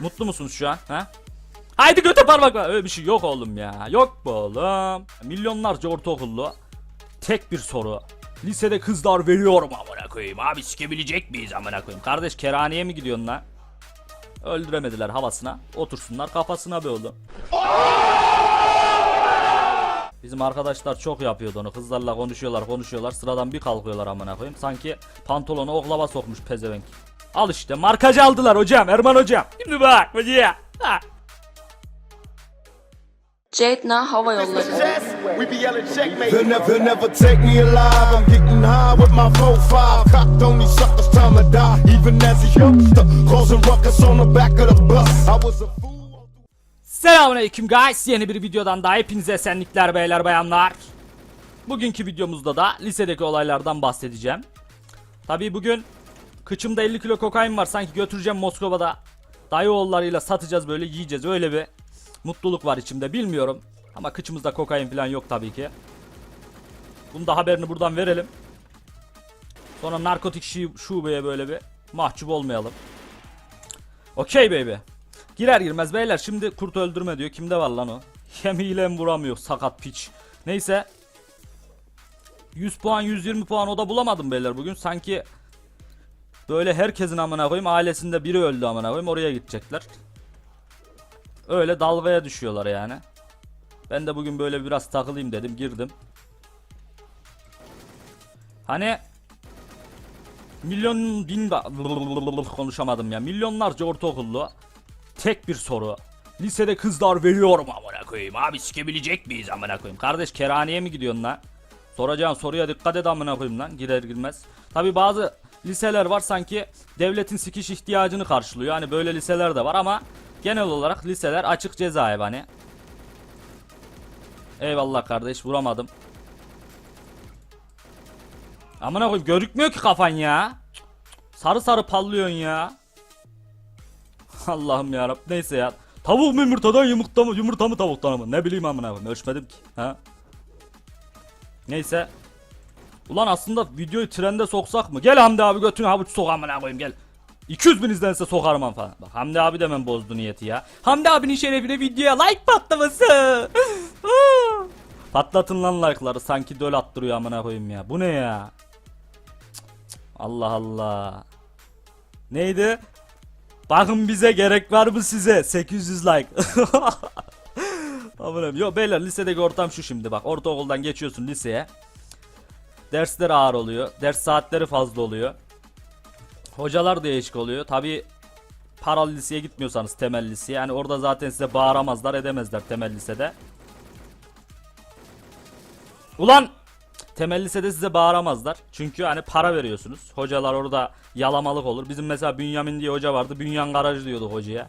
Mutlu musunuz şu an? Ha? Haydi göte parmak. Öyle bir şey yok oğlum ya. Yok bu oğlum. Milyonlarca ortaokullu. Tek bir soru. Lisede kızlar veriyorum amına koyayım. Abi sikebilecek miyiz amına koyayım? Kardeş kerhaneye mi gidiyorsun lan? Öldüremediler havasına. Otursunlar kafasına be oğlum. Bizim arkadaşlar çok yapıyordu onu. Kızlarla konuşuyorlar konuşuyorlar. Sıradan bir kalkıyorlar amına koyayım. Sanki pantolonu oklava sokmuş pezevenk. Al işte markacı aldılar hocam Erman hocam. Şimdi bak hocam. Ha. Ceytna Hava Yolları. Success, we be yelling checkmate. They'll never, never take me alive. I'm getting high with my 4-5. Cocked on these suckers, time to die. Even as a youngster, causing ruckus on the back of the bus. I was a fool. Selamünaleyküm guys. Yeni bir videodan daha hepinize esenlikler beyler bayanlar. Bugünkü videomuzda da lisedeki olaylardan bahsedeceğim. Tabii bugün kıçımda 50 kilo kokain var. Sanki götüreceğim Moskova'da. Dayı oğullarıyla satacağız böyle yiyeceğiz. Öyle bir mutluluk var içimde bilmiyorum. Ama kıçımızda kokain falan yok tabii ki. Bunu da haberini buradan verelim. Sonra narkotik şubeye böyle bir mahcup olmayalım. Okey baby. Girer girmez beyler şimdi kurt öldürme diyor. Kimde var lan o? Yemiyle mi vuramıyor sakat piç. Neyse. 100 puan 120 puan o da bulamadım beyler bugün. Sanki böyle herkesin amına koyayım ailesinde biri öldü amına koyayım oraya gidecekler. Öyle dalgaya düşüyorlar yani. Ben de bugün böyle biraz takılayım dedim girdim. Hani milyon bin konuşamadım ya. Milyonlarca ortaokullu tek bir soru. Lisede kızlar veriyorum amına koyayım. Abi sikebilecek miyiz amına koyayım? Kardeş kerhaneye mi gidiyorsun lan? Soracağın soruya dikkat et amına koyayım lan girer girmez. Tabi bazı liseler var sanki devletin sikiş ihtiyacını karşılıyor. Hani böyle liseler de var ama genel olarak liseler açık cezaevi hani. Eyvallah kardeş vuramadım. Amına koyayım görükmüyor ki kafan ya. Sarı sarı pallıyorsun ya. Allah'ım ya Neyse ya. Tavuk mu yumurtadan yumurta mı yumurta mı tavuktan mı? Ne bileyim amına koyayım. Ölçmedim ki. Ha? Neyse. Ulan aslında videoyu trende soksak mı? Gel Hamdi abi götünü havuç sok amına koyayım gel. 200 bin izlense sokarım am falan. Bak Hamdi abi de hemen bozdu niyeti ya. Hamdi abinin şerefine videoya like patlaması. Patlatın lan like'ları sanki döl attırıyor amına koyayım ya. Bu ne ya? Allah Allah. Neydi? Bakın bize gerek var mı size? 800 like. Aman Yo beyler lisedeki ortam şu şimdi bak. Ortaokuldan geçiyorsun liseye. Dersler ağır oluyor. Ders saatleri fazla oluyor. Hocalar değişik oluyor. Tabi paralı liseye gitmiyorsanız temel liseye. Yani orada zaten size bağıramazlar edemezler temel lisede. Ulan temel lisede size bağıramazlar. Çünkü hani para veriyorsunuz. Hocalar orada yalamalık olur. Bizim mesela Bünyamin diye hoca vardı. Bünyan garajı diyordu hocaya.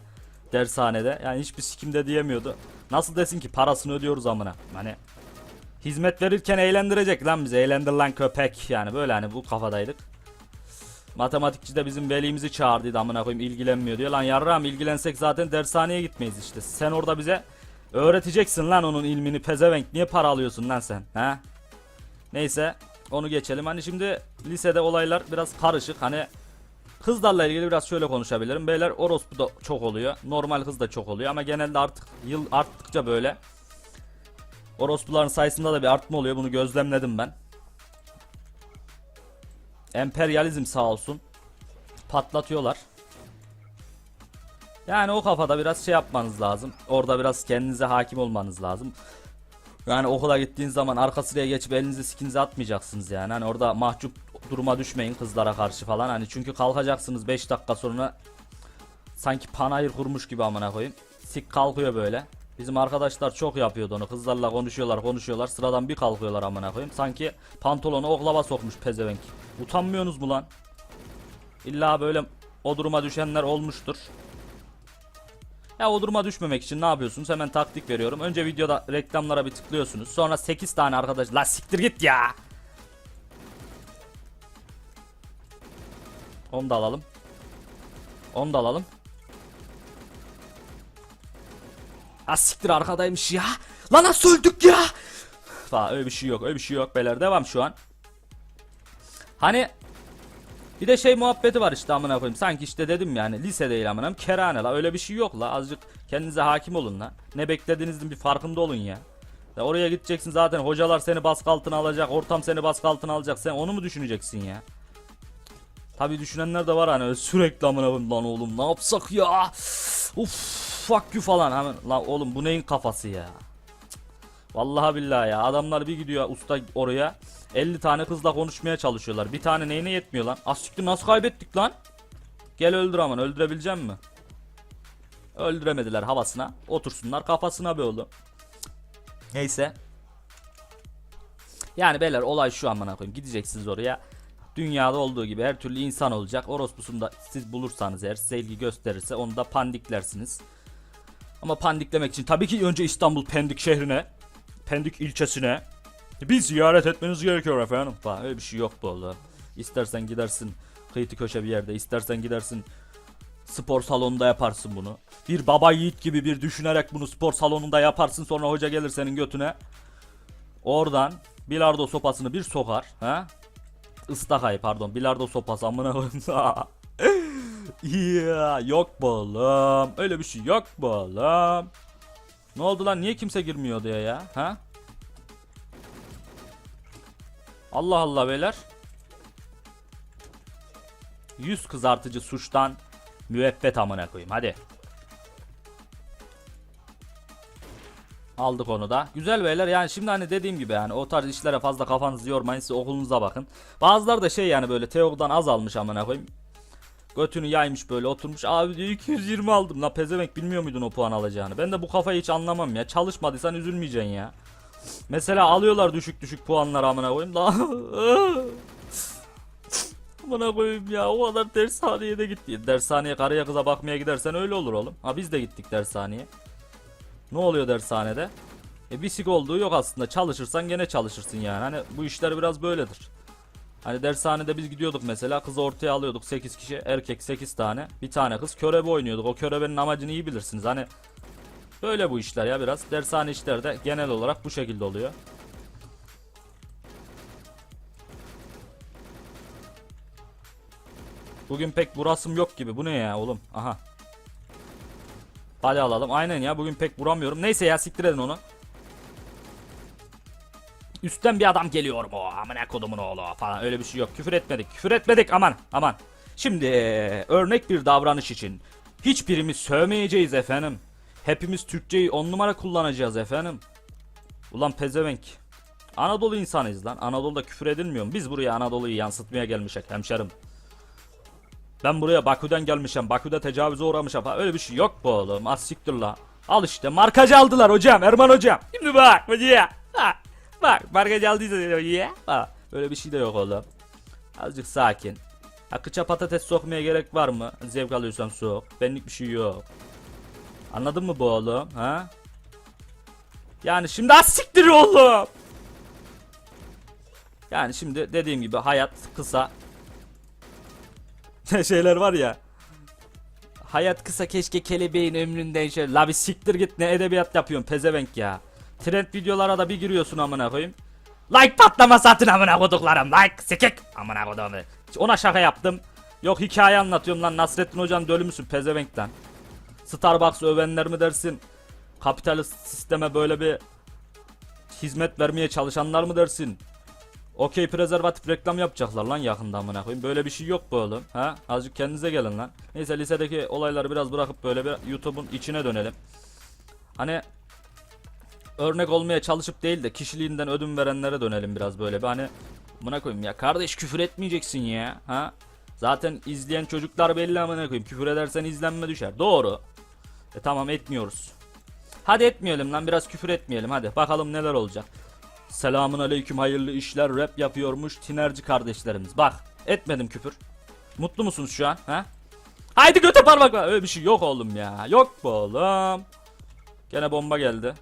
Dershanede. Yani hiçbir sikimde diyemiyordu. Nasıl desin ki parasını ödüyoruz amına. Hani hizmet verirken eğlendirecek lan bizi. Eğlendir lan köpek. Yani böyle hani bu kafadaydık. Matematikçi de bizim velimizi çağırdıydı amına koyayım ilgilenmiyor diyor. Lan yarram ilgilensek zaten dershaneye gitmeyiz işte. Sen orada bize öğreteceksin lan onun ilmini pezevenk. Niye para alıyorsun lan sen? Ha? Neyse onu geçelim. Hani şimdi lisede olaylar biraz karışık. Hani kızlarla ilgili biraz şöyle konuşabilirim. Beyler orospu da çok oluyor. Normal kız da çok oluyor ama genelde artık yıl arttıkça böyle orospuların sayısında da bir artma oluyor. Bunu gözlemledim ben. Emperyalizm sağ olsun. Patlatıyorlar. Yani o kafada biraz şey yapmanız lazım. Orada biraz kendinize hakim olmanız lazım. Yani okula gittiğiniz zaman arka sıraya geçip elinizi sikinize atmayacaksınız yani. Hani orada mahcup duruma düşmeyin kızlara karşı falan. Hani çünkü kalkacaksınız 5 dakika sonra sanki panayır kurmuş gibi amına koyayım. Sik kalkıyor böyle. Bizim arkadaşlar çok yapıyordu onu. Kızlarla konuşuyorlar, konuşuyorlar. Sıradan bir kalkıyorlar amına koyayım. Sanki pantolonu oklava sokmuş pezevenk. Utanmıyorsunuz mu lan? İlla böyle o duruma düşenler olmuştur. Ya o duruma düşmemek için ne yapıyorsunuz? Hemen taktik veriyorum. Önce videoda reklamlara bir tıklıyorsunuz. Sonra 8 tane arkadaş... La siktir git ya! Onu da alalım. Onu da alalım. Ha siktir arkadaymış ya. Lan nasıl öldük ya? Falan öyle bir şey yok. Öyle bir şey yok beyler. Devam şu an. Hani Bir de şey muhabbeti var işte amına koyayım. Sanki işte dedim yani lise değil amına kerane la öyle bir şey yok la. Azıcık kendinize hakim olun la. Ne beklediğinizin bir farkında olun ya. Ya oraya gideceksin zaten hocalar seni baskı altına alacak, ortam seni baskı altına alacak. Sen onu mu düşüneceksin ya? Tabi düşünenler de var hani sürekli amına lan oğlum ne yapsak ya? Uf fuck you falan hemen lan oğlum bu neyin kafası ya? Vallahi billahi ya adamlar bir gidiyor usta oraya 50 tane kızla konuşmaya çalışıyorlar. Bir tane neyine yetmiyor lan? Asiktir nasıl kaybettik lan? Gel öldür aman öldürebilecek mi? Öldüremediler havasına. Otursunlar kafasına be oğlum. Neyse. Yani beyler olay şu amına koyayım. Gideceksiniz oraya. Dünyada olduğu gibi her türlü insan olacak. Orospusunu da siz bulursanız eğer size ilgi gösterirse onu da pandiklersiniz. Ama pandiklemek için tabii ki önce İstanbul Pendik şehrine, Pendik ilçesine bir ziyaret etmeniz gerekiyor efendim. Falan. Öyle bir şey yok bu oğlum. İstersen gidersin kıyıtı köşe bir yerde, istersen gidersin spor salonunda yaparsın bunu. Bir baba yiğit gibi bir düşünerek bunu spor salonunda yaparsın sonra hoca gelir senin götüne. Oradan bilardo sopasını bir sokar. Ha? Istakayı pardon bilardo sopası amına koyayım. Ya yok oğlum. Öyle bir şey yok oğlum. Ne oldu lan niye kimse girmiyor diye ya? Ha? Allah Allah beyler. Yüz kızartıcı suçtan müebbet amına koyayım hadi. Aldık onu da. Güzel beyler yani şimdi hani dediğim gibi yani o tarz işlere fazla kafanızı yormayın siz okulunuza bakın. Bazıları da şey yani böyle teoriden az almış amına koyayım. Götünü yaymış böyle oturmuş. Abi diyor 220 aldım. La pezemek bilmiyor muydun o puan alacağını? Ben de bu kafayı hiç anlamam ya. Çalışmadıysan üzülmeyeceksin ya. Mesela alıyorlar düşük düşük puanlar amına koyayım. Da Amına koyayım ya o kadar dershaneye de gitti. Dershaneye karıya kıza bakmaya gidersen öyle olur oğlum. Ha biz de gittik dershaneye. Ne oluyor dershanede? E bir sik olduğu yok aslında. Çalışırsan gene çalışırsın yani. Hani bu işler biraz böyledir. Hani dershanede biz gidiyorduk mesela kızı ortaya alıyorduk 8 kişi erkek 8 tane bir tane kız körebe oynuyorduk o körebenin amacını iyi bilirsiniz hani böyle bu işler ya biraz dershane işlerde genel olarak bu şekilde oluyor. Bugün pek burasım yok gibi bu ne ya oğlum aha. Hadi alalım aynen ya bugün pek vuramıyorum neyse ya siktir edin onu. Üstten bir adam geliyor mu? Amına kodumun oğlu falan öyle bir şey yok. Küfür etmedik. Küfür etmedik aman aman. Şimdi eee, örnek bir davranış için hiçbirimiz sövmeyeceğiz efendim. Hepimiz Türkçeyi on numara kullanacağız efendim. Ulan pezevenk. Anadolu insanıyız lan. Anadolu'da küfür edilmiyor mu? Biz buraya Anadolu'yu yansıtmaya gelmişek hemşerim. Ben buraya Bakü'den gelmişim. Bakü'de tecavüze uğramışım falan. Öyle bir şey yok bu oğlum. Az siktir la. Al işte markacı aldılar hocam. Erman hocam. Şimdi bak hocaya. Ha. Bak markacı aldıysa hocaya. Ha. Öyle bir şey de yok oğlum. Azıcık sakin. Akıça patates sokmaya gerek var mı? Zevk alıyorsan sok. Benlik bir şey yok. Anladın mı bu oğlum? Ha? Yani şimdi az siktir oğlum. Yani şimdi dediğim gibi hayat kısa. Şeyler var ya. Hayat kısa keşke kelebeğin ömründen şöyle. La bir siktir git ne edebiyat yapıyorsun pezevenk ya. Trend videolara da bir giriyorsun amına koyayım. Like patlama satın amına koduklarım like sikik amına kodum. Ona şaka yaptım. Yok hikaye anlatıyorum lan Nasrettin Hoca'nın dölü müsün pezevenk lan. Starbucks övenler mi dersin? Kapitalist sisteme böyle bir hizmet vermeye çalışanlar mı dersin? Okey prezervatif reklam yapacaklar lan yakında amına koyayım. Böyle bir şey yok bu oğlum. Ha? Azıcık kendinize gelin lan. Neyse lisedeki olayları biraz bırakıp böyle bir YouTube'un içine dönelim. Hani örnek olmaya çalışıp değil de kişiliğinden ödün verenlere dönelim biraz böyle bir hani amına koyayım ya kardeş küfür etmeyeceksin ya ha zaten izleyen çocuklar belli amına koyayım küfür edersen izlenme düşer doğru e tamam etmiyoruz hadi etmeyelim lan biraz küfür etmeyelim hadi bakalım neler olacak selamun aleyküm hayırlı işler rap yapıyormuş tinerci kardeşlerimiz. Bak etmedim küfür. Mutlu musunuz şu an ha? Haydi göte parmak var öyle bir şey yok oğlum ya. Yok bu oğlum. Gene bomba geldi.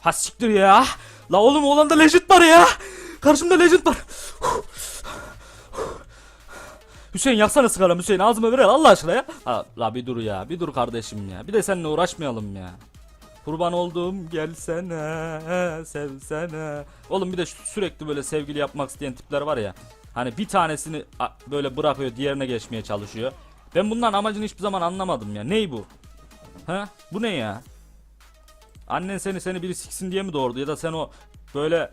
Ha siktir ya. La oğlum oğlanda legend var ya. Karşımda legend var. Hüseyin yaksana sigaramı Hüseyin ağzıma ver Allah aşkına ya. Ha, la bir dur ya bir dur kardeşim ya. Bir de seninle uğraşmayalım ya. Kurban olduğum gelsene sevsene. Oğlum bir de sürekli böyle sevgili yapmak isteyen tipler var ya. Hani bir tanesini böyle bırakıyor diğerine geçmeye çalışıyor. Ben bunların amacını hiçbir zaman anlamadım ya. Ney bu? Ha? Bu ne ya? Annen seni seni biri siksin diye mi doğurdu ya da sen o böyle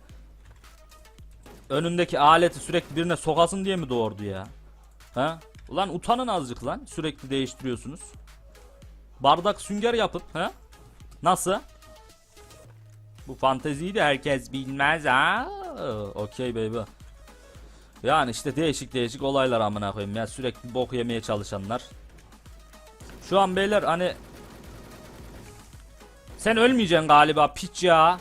önündeki aleti sürekli birine sokasın diye mi doğurdu ya? Ha? Ulan utanın azıcık lan. Sürekli değiştiriyorsunuz. Bardak sünger yapın. Ha? Nasıl? Bu fanteziyi de herkes bilmez ha. Okey baby. Yani işte değişik değişik olaylar amına koyayım ya sürekli bok yemeye çalışanlar. Şu an beyler hani sen ölmeyeceksin galiba piç ya.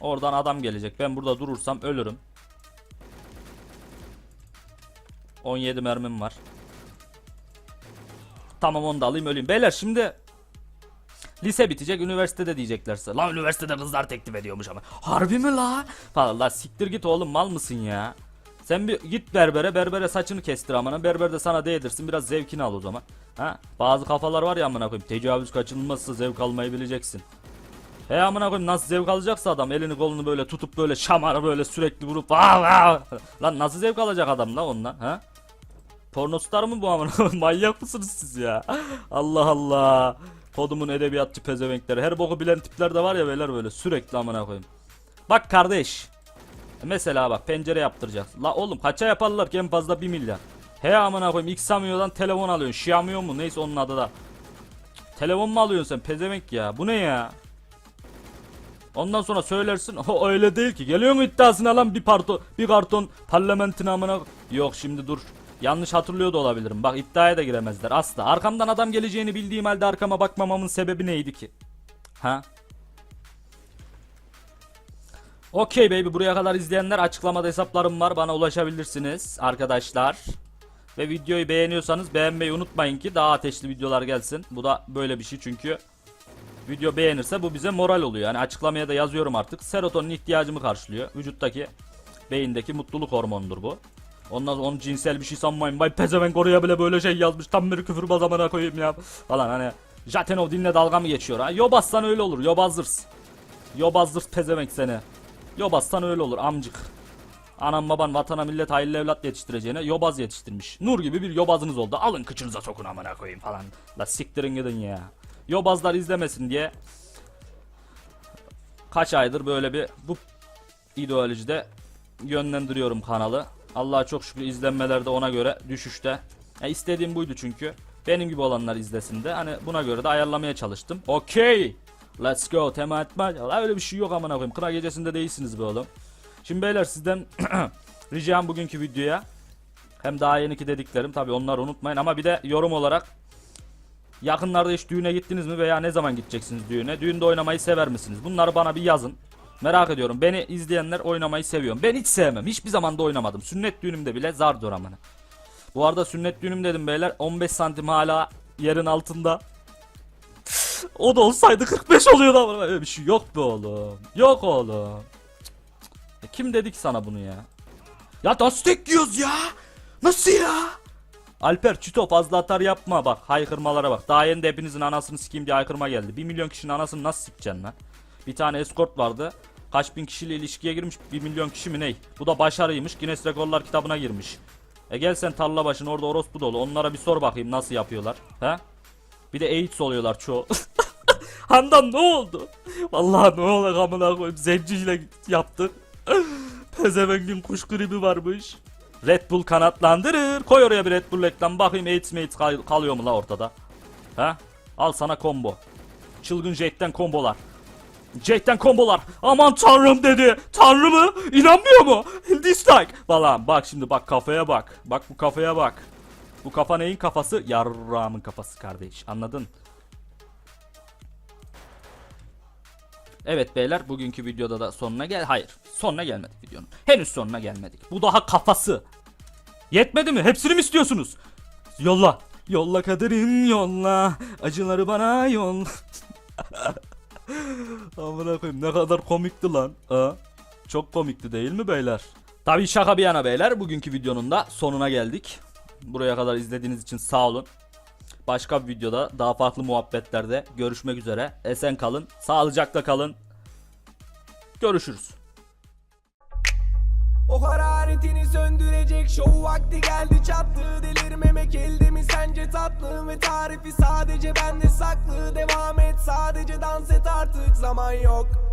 Oradan adam gelecek. Ben burada durursam ölürüm. 17 mermim var. Tamam onu da alayım öleyim. Beyler şimdi lise bitecek üniversitede diyeceklerse. Lan üniversitede kızlar teklif ediyormuş ama. Harbi mi la? Falan la siktir git oğlum mal mısın ya? Sen bir git berbere berbere saçını kestir amına berber de sana değdirsin biraz zevkini al o zaman. Ha? Bazı kafalar var ya amına koyayım tecavüz kaçınılmazsa zevk almayı bileceksin. He amına koyayım nasıl zevk alacaksa adam elini kolunu böyle tutup böyle şamar böyle sürekli vurup vav vav. Lan nasıl zevk alacak adam la ondan ha? Pornostar mı bu amına? Manyak mısınız siz ya? Allah Allah. Kodumun edebiyatçı pezevenkleri. Her boku bilen tipler de var ya beyler böyle sürekli amına koyayım. Bak kardeş. Mesela bak pencere yaptıracağız. La oğlum kaça yaparlar ki en fazla 1 milyar. He amına koyayım Xamio'dan telefon alıyorsun. Xiaomi mu neyse onun adı da. Telefon mu alıyorsun sen pezevenk ya? Bu ne ya? Ondan sonra söylersin o öyle değil ki. Geliyor mu iddiasına lan bir parto bir karton parlamentin amına. Yok şimdi dur. Yanlış hatırlıyor da olabilirim. Bak iddiaya da giremezler asla. Arkamdan adam geleceğini bildiğim halde arkama bakmamamın sebebi neydi ki? Ha? Okey baby buraya kadar izleyenler açıklamada hesaplarım var bana ulaşabilirsiniz arkadaşlar. Ve videoyu beğeniyorsanız beğenmeyi unutmayın ki daha ateşli videolar gelsin. Bu da böyle bir şey çünkü video beğenirse bu bize moral oluyor. Yani açıklamaya da yazıyorum artık. Serotonin ihtiyacımı karşılıyor. Vücuttaki beyindeki mutluluk hormonudur bu. Ondan onu cinsel bir şey sanmayın. Vay pezevenk oraya bile böyle şey yazmış. Tam bir küfür bazamına koyayım ya. Falan hani. Zaten o dinle dalga mı geçiyor ha? Yobazsan öyle olur. Yobazırs. Yobazırs pezevenk seni. Yobazsan öyle olur amcık. Anam baban vatana millet hayırlı evlat yetiştireceğine yobaz yetiştirmiş. Nur gibi bir yobazınız oldu. Alın kıçınıza sokun amına koyayım falan. La siktirin gidin ya. Yobazlar izlemesin diye kaç aydır böyle bir bu ideolojide yönlendiriyorum kanalı. Allah'a çok şükür izlenmeler de ona göre düşüşte. Ya istediğim buydu çünkü. Benim gibi olanlar izlesin de. Hani buna göre de ayarlamaya çalıştım. Okey. Let's go. Tema etme. Ya öyle bir şey yok amına koyayım. Kına gecesinde değilsiniz be oğlum. Şimdi beyler sizden ricam bugünkü videoya hem daha yeniki dediklerim tabi onları unutmayın ama bir de yorum olarak yakınlarda hiç düğüne gittiniz mi veya ne zaman gideceksiniz düğüne? Düğünde oynamayı sever misiniz? Bunları bana bir yazın. Merak ediyorum. Beni izleyenler oynamayı seviyorum. Ben hiç sevmem. Hiçbir zaman da oynamadım. Sünnet düğünümde bile zar amına. Bu arada sünnet düğünüm dedim beyler. 15 santim hala yerin altında. o da olsaydı 45 oluyordu ama öyle bir şey yok be oğlum. Yok oğlum. E kim dedi ki sana bunu ya? Ya nasıl yiyoruz ya? Nasıl ya? Alper çito fazla atar yapma bak haykırmalara bak. Daha yeni de hepinizin anasını sikeyim diye haykırma geldi. 1 milyon kişinin anasını nasıl sikeceksin lan? Bir tane escort vardı. Kaç bin kişiyle ilişkiye girmiş 1 milyon kişi mi ney? Bu da başarıymış Guinness Rekorlar kitabına girmiş. E gel sen tarla başına orada orospu dolu. Onlara bir sor bakayım nasıl yapıyorlar. He? Bir de AIDS oluyorlar çoğu. Handan ne oldu? Vallahi ne olacak amına koyayım zenciyle yaptık. Pezevengin kuş gribi varmış. Red Bull kanatlandırır. Koy oraya bir Red Bull reklam. Bakayım AIDS mates kal- kalıyor mu la ortada? Ha? Al sana combo. Çılgın Jake'den kombolar. Jake'den kombolar. Aman tanrım dedi. Tanrı mı? İnanmıyor mu? Dislike. Falan. Bak şimdi bak kafaya bak. Bak bu kafaya bak. Bu kafa neyin kafası? Yarramın kafası kardeş. Anladın? Evet beyler bugünkü videoda da sonuna gel. Hayır sonuna gelmedik videonun. Henüz sonuna gelmedik. Bu daha kafası. Yetmedi mi? Hepsini mi istiyorsunuz? Yolla. Yolla kaderim yolla. Acıları bana yolla. Amına koyayım ne kadar komikti lan. Ha? Çok komikti değil mi beyler? Tabii şaka bir yana beyler. Bugünkü videonun da sonuna geldik. Buraya kadar izlediğiniz için sağ olun. Başka bir videoda daha farklı muhabbetlerde görüşmek üzere. Esen kalın, sağlıcakla kalın. Görüşürüz. O hararetini söndürecek şov vakti geldi çattı Delirmemek elde mi sence tatlı? Ve tarifi sadece bende saklı. Devam et sadece dans et artık zaman yok